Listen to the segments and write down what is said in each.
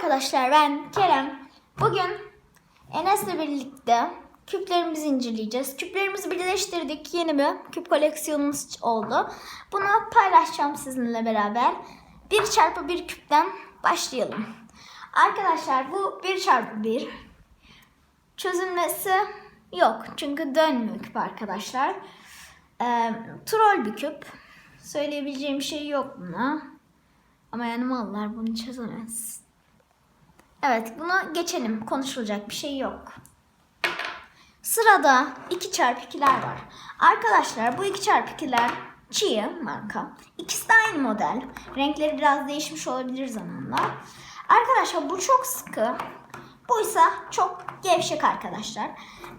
arkadaşlar ben Kerem. Bugün Enes'le birlikte küplerimizi inceleyeceğiz. Küplerimizi birleştirdik. Yeni bir küp koleksiyonumuz oldu. Bunu paylaşacağım sizinle beraber. 1 çarpı 1 küpten başlayalım. Arkadaşlar bu 1 çarpı 1 çözülmesi yok. Çünkü dönmüyor küp arkadaşlar. Ee, troll bir küp. Söyleyebileceğim şey yok buna. Ama yani mallar bunu çözemez. Evet bunu geçelim. Konuşulacak bir şey yok. Sırada 2 çarpı 2'ler var. Arkadaşlar bu 2 çarpı 2'ler Chia marka. İkisi de aynı model. Renkleri biraz değişmiş olabilir zamanla. Arkadaşlar bu çok sıkı. Bu ise çok gevşek arkadaşlar.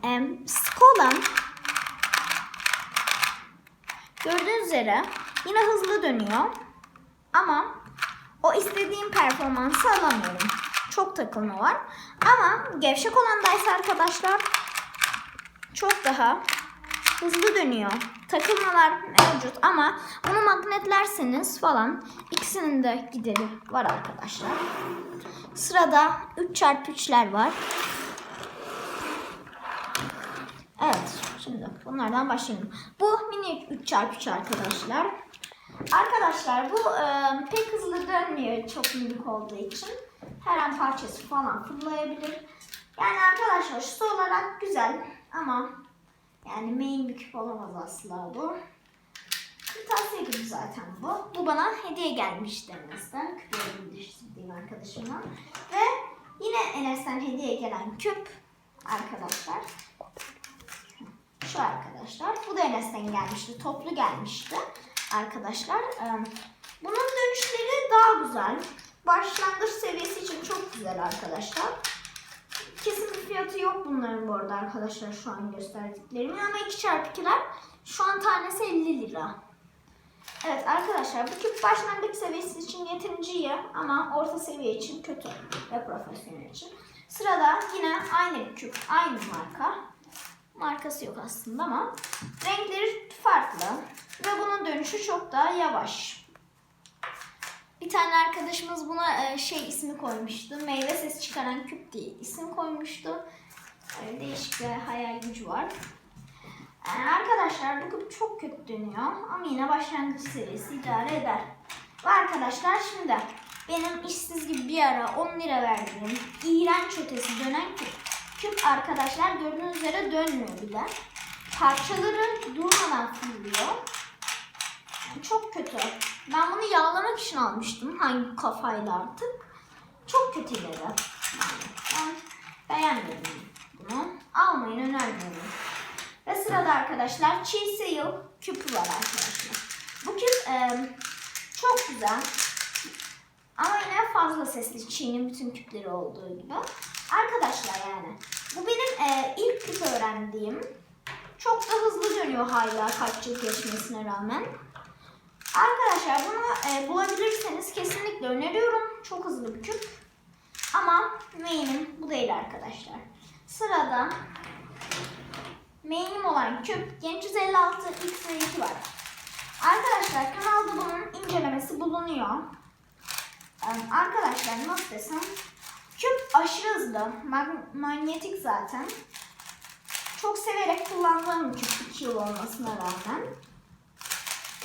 Ee, sıkı olan gördüğünüz üzere yine hızlı dönüyor. Ama o istediğim performansı alamıyorum. Çok takılma var. Ama gevşek olan daysa arkadaşlar çok daha hızlı dönüyor. Takılmalar mevcut ama bunu magnetlerseniz falan ikisinin de gideri var arkadaşlar. Sırada 3 çarpı 3'ler var. Evet şimdi bunlardan başlayalım. Bu mini 3 çarpı 3 arkadaşlar. Arkadaşlar bu e, pek hızlı dönmüyor çok minik olduğu için. Her an parçası falan fırlayabilir. Yani arkadaşlar şu olarak güzel ama yani main bir küp olamaz asla bu. Kırtasiye gibi zaten bu. Bu bana hediye gelmişti Enes'ten. Küpleri birleştirdiğim arkadaşıma. Ve yine Enes'ten hediye gelen küp arkadaşlar. Şu arkadaşlar. Bu da Enes'ten gelmişti. Toplu gelmişti arkadaşlar. Bunun dönüşleri daha güzel. Başlangıç seviyesi için çok güzel arkadaşlar. Kesin bir fiyatı yok bunların bu arada arkadaşlar şu an gösterdiklerimin ama 2 çarpı 2'ler şu an tanesi 50 lira. Evet arkadaşlar bu küp başlangıç seviyesi için yeterince iyi ama orta seviye için kötü ve profesyonel için. Sırada yine aynı bir küp, aynı marka. Markası yok aslında ama renkleri farklı ve bunun dönüşü çok daha yavaş. Bir tane arkadaşımız buna e, şey ismi koymuştu. Meyve sesi çıkaran küp diye isim koymuştu. Öyle değişik bir hayal gücü var. Yani arkadaşlar bu küp çok kötü dönüyor ama yine başlangıç seviyesi idare eder. Ve arkadaşlar şimdi benim işsiz gibi bir ara 10 lira verdiğim iğrenç ötesi dönen küp. Küp arkadaşlar gördüğünüz üzere dönmüyor bile. Parçaları durmadan fırlıyor. Çok kötü. Ben bunu yağlamak için almıştım. Hangi kafayla artık. Çok kötü. Yani ben beğenmedim bunu. Almayın önermiyorum. Ve sırada arkadaşlar Cheese Seal küpü var arkadaşlar. Bu küp e, çok güzel. Ama yine fazla sesli Çiğ'nin bütün küpleri olduğu gibi. Arkadaşlar yani bu benim e, ilk küp öğrendiğim. Çok da hızlı dönüyor hala kaç yıl geçmesine rağmen. Arkadaşlar bunu e, bulabilirseniz kesinlikle öneriyorum. Çok hızlı bir küp. Ama main'im bu değil arkadaşlar. Sırada main'im olan küp Genç 156 X2 var. Arkadaşlar kanalda bunun incelemesi bulunuyor. Ee, Arkadaşlar nasıl desem küp aşırı hızlı. Mag- manyetik zaten. Çok severek kullandığım küp 2 yıl olmasına rağmen.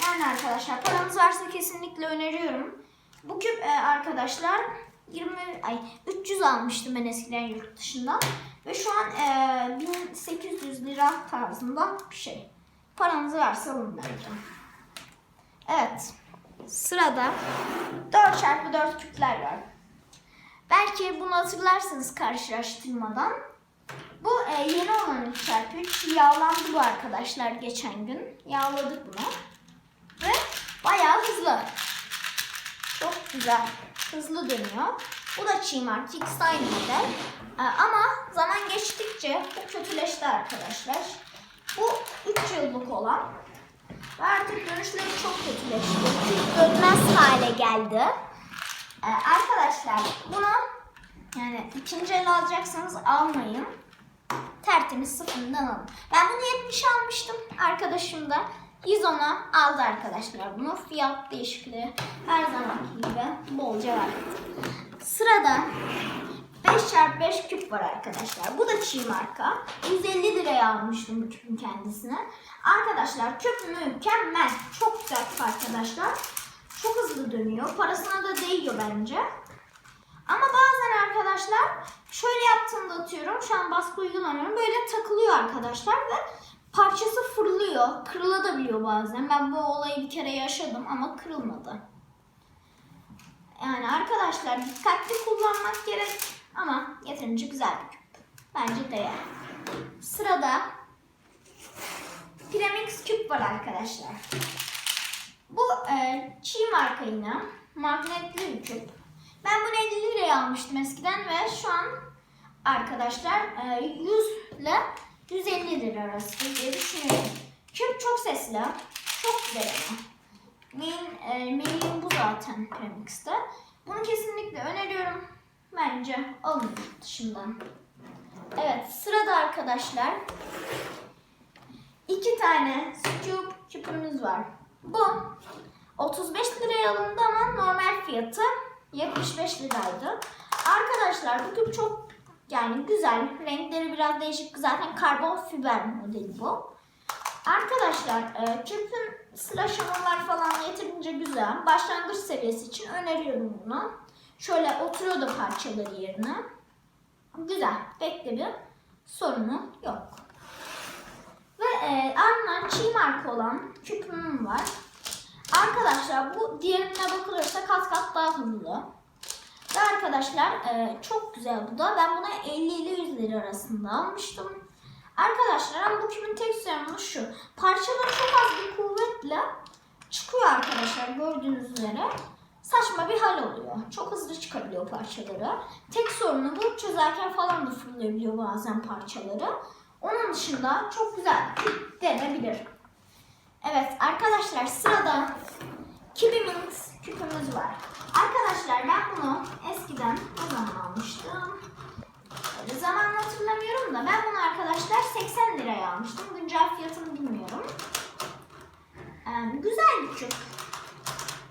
Yani arkadaşlar paranız varsa kesinlikle öneriyorum. Bu küp e, arkadaşlar 20 ay 300 almıştım ben eskiden yurt dışından ve şu an e, 1800 lira tarzında bir şey. Paranız varsa alın bence. Evet. Sırada 4 çarpı 4 küpler var. Belki bunu hatırlarsınız karşılaştırmadan. Bu e, yeni olan 3 çarpı 3 yağlandı bu arkadaşlar geçen gün. Yağladık bunu. Bayağı hızlı. Çok güzel. Hızlı dönüyor. Bu da Çiğ Mark X aynı model. Ee, ama zaman geçtikçe bu kötüleşti arkadaşlar. Bu 3 yıllık olan ve artık dönüşleri çok kötüleşti. Dönmez hale geldi. Ee, arkadaşlar bunu yani ikinci el alacaksanız almayın. Tertemiz sıfırından alın. Ben bunu 70 almıştım. Arkadaşım da 110'a aldı arkadaşlar bunu. Fiyat değişikliği her zamanki gibi bolca var. Sırada 5x5 küp var arkadaşlar. Bu da çiğ marka. 150 liraya almıştım bu küpün kendisine. Arkadaşlar küp mükemmel. Çok güzel arkadaşlar. Çok hızlı dönüyor. Parasına da değiyor bence. Ama bazen arkadaşlar şöyle yaptığımda atıyorum. Şu an baskı uygulamıyorum. Böyle takılıyor arkadaşlar ve parçası fırlıyor. Kırılabiliyor bazen. Ben bu olayı bir kere yaşadım ama kırılmadı. Yani arkadaşlar dikkatli kullanmak gerek ama yeterince güzel bir küp. Bence değer. Sırada Piramix küp var arkadaşlar. Bu e, çiğ marka yine. Magnetli bir küp. Ben bunu 50 liraya almıştım eskiden ve şu an arkadaşlar e, 100 ile 150 lira arası diye düşünüyorum. Küp çok sesli. Çok güzel. Main, e, main bu zaten Premix'te. Bunu kesinlikle öneriyorum. Bence alın dışından. Evet sırada arkadaşlar iki tane Scoop küpümüz var. Bu 35 liraya alındı ama normal fiyatı 75 liraydı. Arkadaşlar bu küp çok yani güzel. Renkleri biraz değişik. Zaten karbon fiber modeli bu. Arkadaşlar e, küpün hamurlar falan yeterince güzel. Başlangıç seviyesi için öneriyorum bunu. Şöyle oturuyor da parçaları yerine. Güzel. Pek bir sorunu yok. Ve e, ardından çiğ marka olan küpüm var. Arkadaşlar bu diğerine bakılırsa kat kat daha hızlı. Ve arkadaşlar e, çok güzel bu da. Ben buna 50 ile 100 lira arasında almıştım. Arkadaşlar bu küpün tek sorunu şu. Parçaları çok az bir kuvvetle çıkıyor arkadaşlar gördüğünüz üzere. Saçma bir hal oluyor. Çok hızlı çıkabiliyor parçaları. Tek sorunu bu çözerken falan da fırlayabiliyor bazen parçaları. Onun dışında çok güzel denebilir. Evet arkadaşlar sırada Kibi Minx küpümüz var. Arkadaşlar ben bunu eskiden ne zaman almıştım? Böyle zamanını hatırlamıyorum da ben bunu arkadaşlar 80 liraya almıştım. Güncel fiyatını bilmiyorum. Ee, güzel bir küp.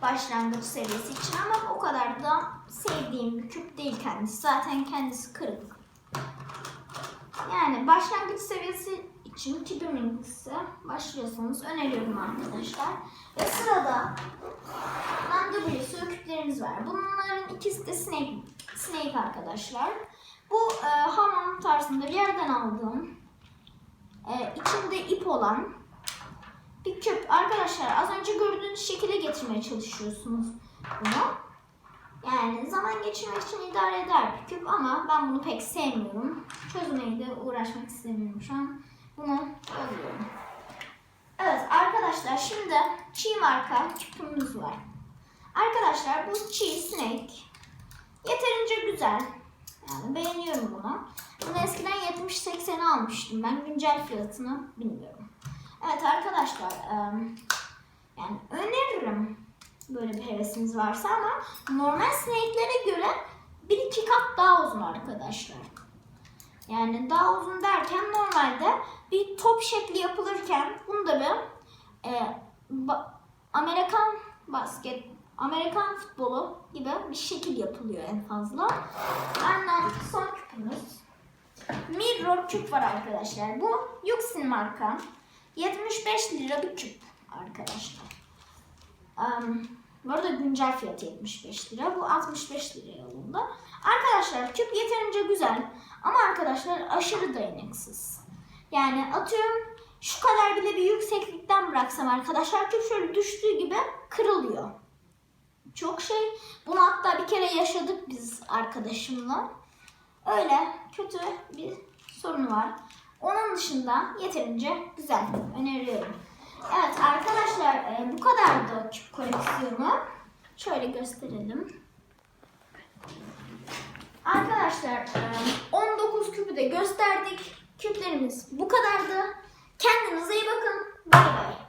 Başlangıç seviyesi için ama o kadar da sevdiğim bir küp değil kendisi. Zaten kendisi kırık. Yani başlangıç seviyesi için Kibi Minx'e başlıyorsanız öneriyorum arkadaşlar. Ve sırada büyüsü küplerimiz var. Bunların ikisi de Snake, Snake arkadaşlar. Bu e, hamam tarzında bir yerden aldığım e, içinde ip olan bir küp. Arkadaşlar az önce gördüğünüz şekilde getirmeye çalışıyorsunuz bunu. Yani zaman geçirmek için idare eder bir küp ama ben bunu pek sevmiyorum. Çözmeyi de uğraşmak istemiyorum şu an. Bunu alıyorum. Evet arkadaşlar şimdi çiğ marka küpümüz var. Arkadaşlar bu çiğ snake yeterince güzel. Yani beğeniyorum bunu. Bunu eskiden 70-80'e almıştım. Ben güncel fiyatını bilmiyorum. Evet arkadaşlar yani öneririm böyle bir hevesiniz varsa ama normal snake'lere göre 1-2 kat daha uzun arkadaşlar. Yani daha uzun derken normalde bir top şekli yapılırken bunda bir e, Amerikan basket, Amerikan futbolu gibi bir şekil yapılıyor en fazla. Ardından son küpümüz. Mirror küp var arkadaşlar. Bu Yuxin marka. 75 lira bir küp arkadaşlar. Um, bu arada güncel fiyatı 75 lira. Bu 65 liraya alındı. Arkadaşlar küp yeterince güzel. Ama arkadaşlar aşırı dayanıksız. Yani atıyorum şu kadar bile bir yükseklikten bıraksam arkadaşlar küp şöyle düştüğü gibi kırılıyor. Çok şey. Bunu hatta bir kere yaşadık biz arkadaşımla. Öyle kötü bir sorunu var. Onun dışında yeterince güzel. Öneriyorum. Evet arkadaşlar e, bu kadardı küp koleksiyonu. Şöyle gösterelim. Arkadaşlar e, 19 küpü de gösterdik. Küplerimiz bu kadardı. Kendinize iyi bakın. Bay bay.